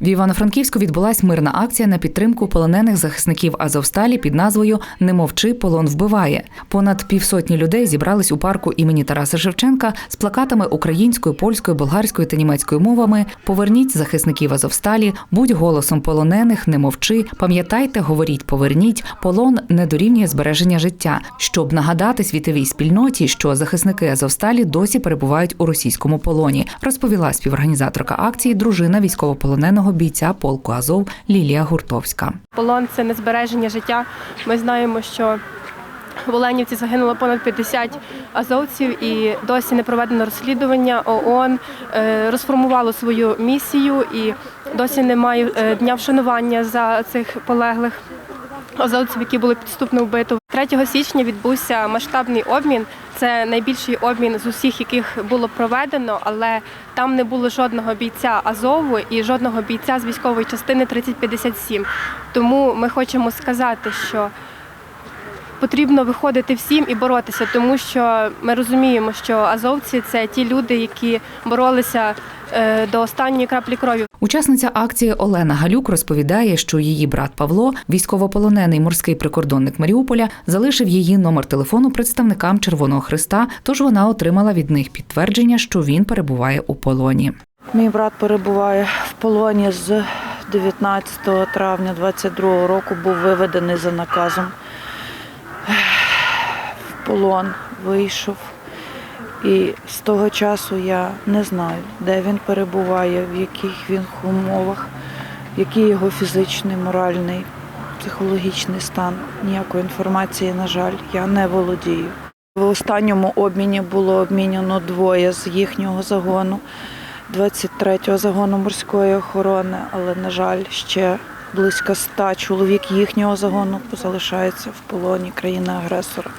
В Івано-Франківську відбулась мирна акція на підтримку полонених захисників Азовсталі під назвою Не мовчи, полон вбиває. Понад півсотні людей зібрались у парку імені Тараса Шевченка з плакатами українською, польською, болгарською та німецькою мовами. Поверніть захисників Азовсталі, будь голосом полонених, не мовчи. Пам'ятайте, говоріть, поверніть. Полон не дорівнює збереження життя, щоб нагадати світовій спільноті, що захисники Азовсталі досі перебувають у російському полоні, розповіла співорганізаторка акції, дружина військовополоненого бійця полку Азов Лілія Гуртовська. Полон це не збереження життя. Ми знаємо, що в Оленівці загинуло понад 50 азовців і досі не проведено розслідування. ООН е, розформувало свою місію і досі немає е, дня вшанування за цих полеглих азовців, які були підступно вбито. 3 січня відбувся масштабний обмін. Це найбільший обмін з усіх, яких було проведено, але там не було жодного бійця Азову і жодного бійця з військової частини 3057. Тому ми хочемо сказати, що потрібно виходити всім і боротися, тому що ми розуміємо, що азовці це ті люди, які боролися до останньої краплі крові. Учасниця акції Олена Галюк розповідає, що її брат Павло, військовополонений морський прикордонник Маріуполя, залишив її номер телефону представникам Червоного Христа, тож вона отримала від них підтвердження, що він перебуває у полоні. Мій брат перебуває в полоні з 19 травня 22 року, був виведений за наказом. В полон вийшов. І з того часу я не знаю, де він перебуває, в яких він умовах, який його фізичний, моральний, психологічний стан. Ніякої інформації, на жаль, я не володію. В останньому обміні було обміняно двоє з їхнього загону. 23-го загону морської охорони, але, на жаль, ще близько ста чоловік їхнього загону залишаються в полоні країни-агресора.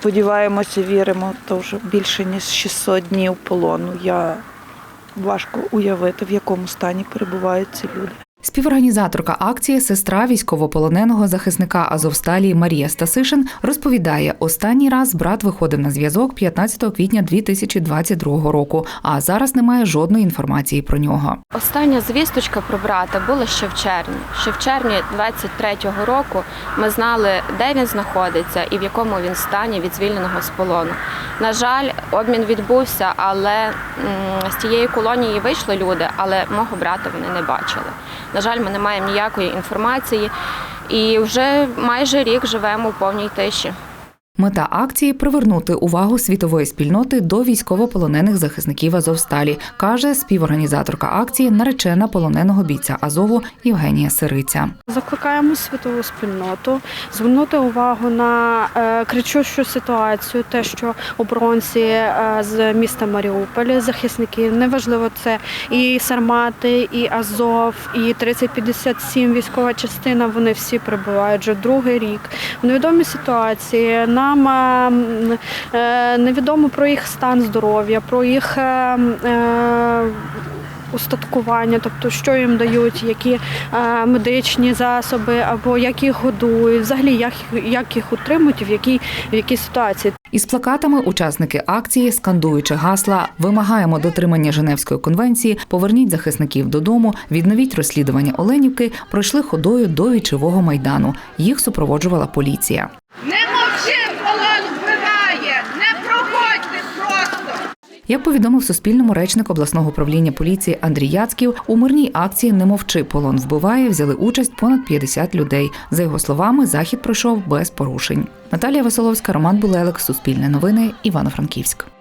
Сподіваємося, віримо, то вже більше ніж 600 днів полону. Я важко уявити, в якому стані перебувають ці люди. Співорганізаторка акції, сестра військовополоненого захисника Азовсталі Марія Стасишин розповідає, останній раз брат виходив на зв'язок 15 квітня 2022 року, а зараз немає жодної інформації про нього. Остання звісточка про брата була ще в червні. Ще в червні 23-го року ми знали, де він знаходиться і в якому він стані від звільненого з полону. На жаль, обмін відбувся, але з тієї колонії вийшли люди, але мого брата вони не бачили. На жаль, ми не маємо ніякої інформації і вже майже рік живемо в повній тиші. Мета акції привернути увагу світової спільноти до військовополонених захисників Азовсталі, каже співорганізаторка акції, наречена полоненого бійця Азову Євгенія Сириця. Закликаємо світову спільноту звернути увагу на е, кричущу ситуацію, те, що оборонці е, з міста Маріуполя, захисники, неважливо це і Сармати, і Азов, і 3057 військова частина. Вони всі перебувають вже другий рік в невідомій ситуації. Нам е, е, невідомо про їх стан здоров'я, про їх. е, е, устаткування, тобто що їм дають, які е, медичні засоби, або як їх годують, взагалі як, як їх утримують в якій, в якій ситуації. Із плакатами учасники акції, скандуючи гасла, вимагаємо дотримання Женевської конвенції, поверніть захисників додому, відновіть розслідування Оленівки, пройшли ходою до вічового майдану. Їх супроводжувала поліція. Не мовчи, полон вбиває! Не проходьте просто! Як повідомив Суспільному речник обласного управління поліції Андрій Яцьків, у мирній акції Не мовчи полон вбиває взяли участь понад 50 людей. За його словами, захід пройшов без порушень. Наталія Василовська, Роман Булелик, Суспільне новини, Івано-Франківськ.